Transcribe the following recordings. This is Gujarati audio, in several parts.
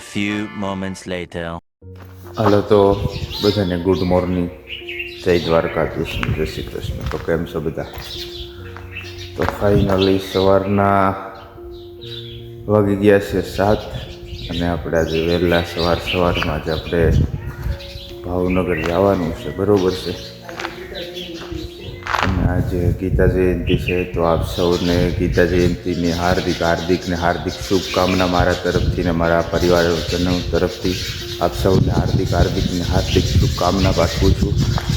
few moments later. હાલો તો બધાને ગુડ મોર્નિંગ જય દ્વારકા કૃષ્ણ જય શ્રી કૃષ્ણ. તો કેમ છો બધા? તો ફાઇનલી સવારના વાગી ગયા છે સાત અને આપણે આજે વહેલા સવાર સવારમાં જ આપણે ભાવનગર જવાનું છે. બરાબર છે? આજે ગીતા જયંતિ છે તો આપ સૌને ગીતા જયંતિની હાર્દિક હાર્દિકને હાર્દિક શુભકામના મારા તરફથી ને મારા પરિવારજનો તરફથી આપ સૌને હાર્દિક હાર્દિકને હાર્દિક શુભકામના પાઠવું છું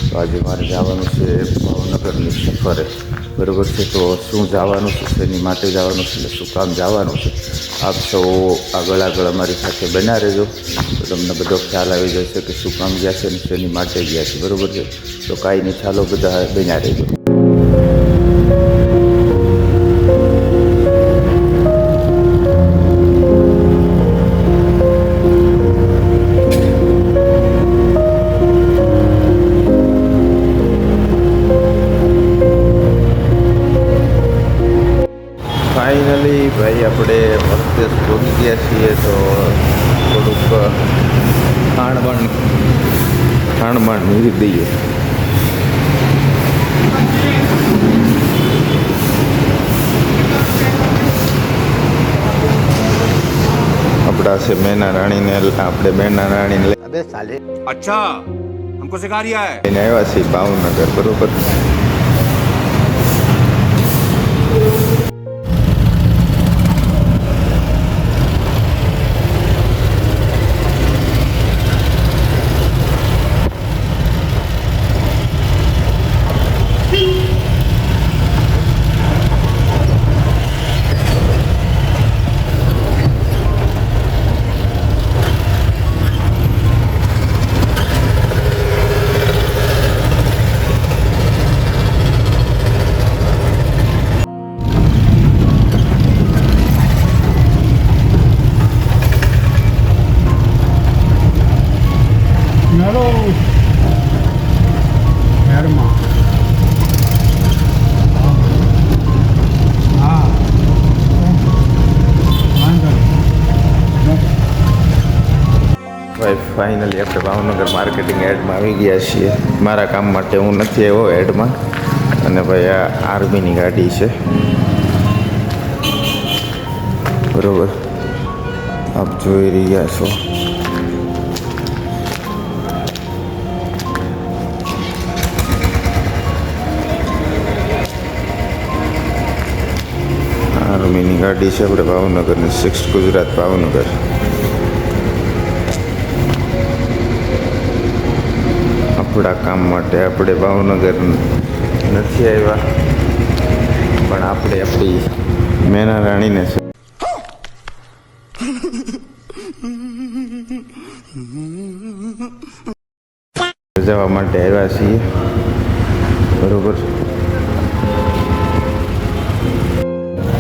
તો આજે મારે જવાનું છે ભાવનગરની સફરે બરાબર છે, તો શું જવાનું છે, શેની માટે જવાનું છે, એટલે શું કામ જવાનું છે, આપ સૌ આગળ આગળ અમારી સાથે બના રહેજો। તો તમને બધો ખ્યાલ આવી જશે કે શું કામ ગયા છે ને શેની માટે ગયા છે, બરાબર છે? તો કાંઈ નહીં, ચાલો બધા બન્યા રહેજો. આપણા છે મેના રાણીને આપણે મેના રાણીને अच्छा हमको सिखा रिया है લઈને આવ્યા છીએ ભાવનગર બરોબર ફાઇનલી આપણે ભાવનગર માર્કેટિંગ એડમાં આવી ગયા છીએ. મારા કામ માટે હું નથી આવ્યો એડમાં અને ભાઈ આ આર્મીની ગાડી છે. બરોબર? આપ જોઈ રહ્યા છો. આર્મીની ગાડી છે. આપણે ભાવનગરની સિક્સ ગુજરાત ભાવનગર. આપણા કામ માટે આપણે ભાવનગર નથી આવ્યા, પણ આપણે આપણી મેના રાણીને છે. જવા માટે આવ્યા છીએ. બરોબર.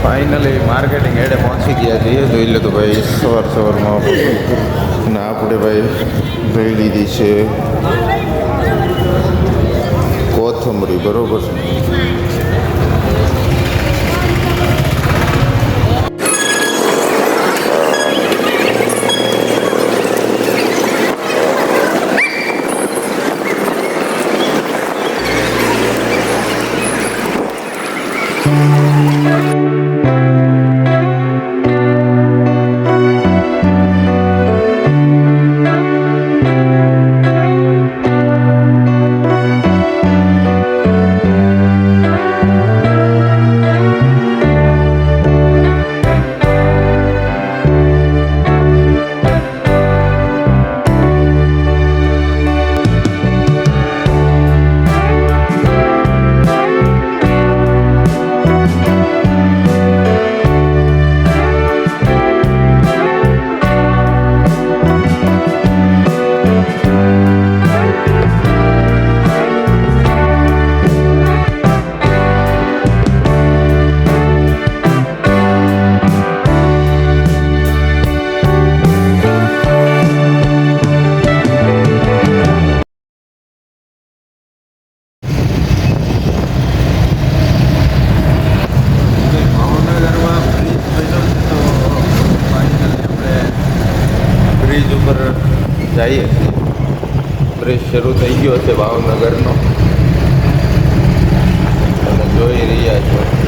ફાઇનલી માર્કેટિંગ એડે પહોંચી ગયા છીએ. જોઈ લો તો ભાઈ, સવાર સવારમાં. આપણે ભાઈ જોઈ લીધી છે. કોથમરી બરોબર બ્રિજ શરૂ થઈ ગયો છે ભાવનગરનો. તમે જોઈ રહ્યા છો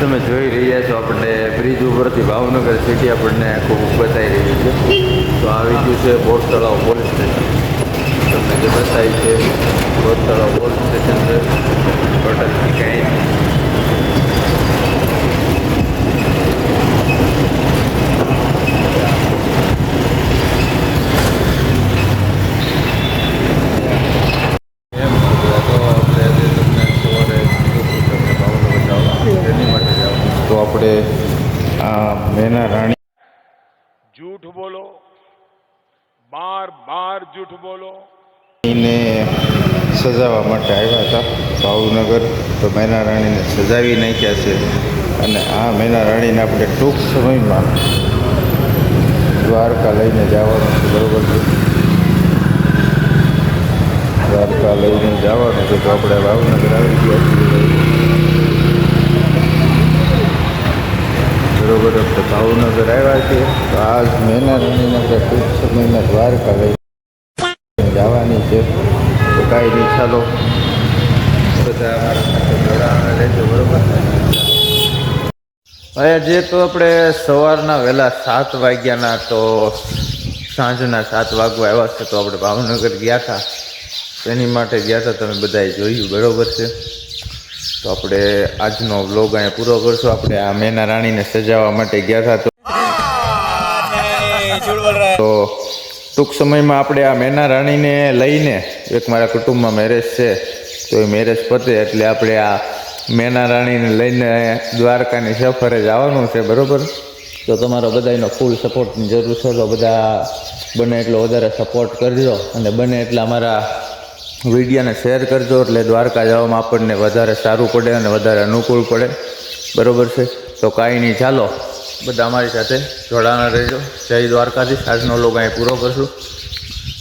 તમે જોઈ રહ્યા છો આપણને બ્રિજ ઉપરથી ભાવનગર સિટી આપણને ખૂબ બતાવી રહી છે તો આવી ગયું છે બોટ તળાવ પોલીસ સ્ટેશન. તમને જે બતાવી છે, બોટ તળાવ પોલીસ સ્ટેશન છે. ટોટલ કાંઈ બાર જૂઠ બોલો. સજાવવા માટે આવ્યા હતા ભાવનગર. તો મેના રાણીને સજાવી નાખ્યા છે. અને આ મેના રાણીને આપણે ટૂંક સમયમાં દ્વારકા લઈને જવાનું છે, બરોબર છે? દ્વારકા લઈને જવાનું છે, તો આપણે ભાવનગર આવી ગયા છીએ. બરાબર, આપણે ભાવનગર આવ્યા છીએ. તો આ મેના રાણીને આપણે ટૂંક સમયમાં દ્વારકા લઈ જવાની છે. તો કાંઈ નહીં, ચાલો. બધા અમારા રહેજો, બરોબર? હવે જે તો આપણે સવારના વહેલા સાત વાગ્યાના તો સાંજના સાત વાગવા આવ્યા છે, તો આપણે ભાવનગર ગયા હતા. તેની માટે ગયા હતા, તમે બધાએ જોયું, બરોબર છે. તો આપણે આજનો વ્લોગ અહીંયા પૂરો કરશું. આપણે આ મેના રાણીને સજાવવા માટે ગયા હતા ટૂંક સમયમાં આપણે આ મેના રાણીને લઈને, એક મારા કુટુંબમાં મેરેજ છે, તો એ મેરેજ પતે એટલે આપણે આ મેના રાણીને લઈને દ્વારકાની સફરે જવાનું છે, બરાબર? તો તમારો બધાનો ફૂલ સપોર્ટની જરૂર છે, તો બધા બને એટલો વધારે સપોર્ટ કરજો અને બને એટલા અમારા વિડીયોને શેર કરજો એટલે દ્વારકા જવામાં આપણને વધારે સારું પડે અને વધારે અનુકૂળ પડે. બરાબર છે? તો કાંઈ નહીં, ચાલો. બધા અમારી સાથે જોડાના રહેજો. જય દ્વારકાધીશ. આજનો લોગ અહીં પૂરો કરશું.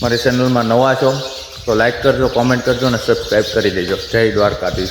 મારી ચેનલમાં નવા છો તો લાઈક કરજો કોમેન્ટ કરજો અને સબસ્ક્રાઈબ કરી દેજો. જય દ્વારકાધીશ.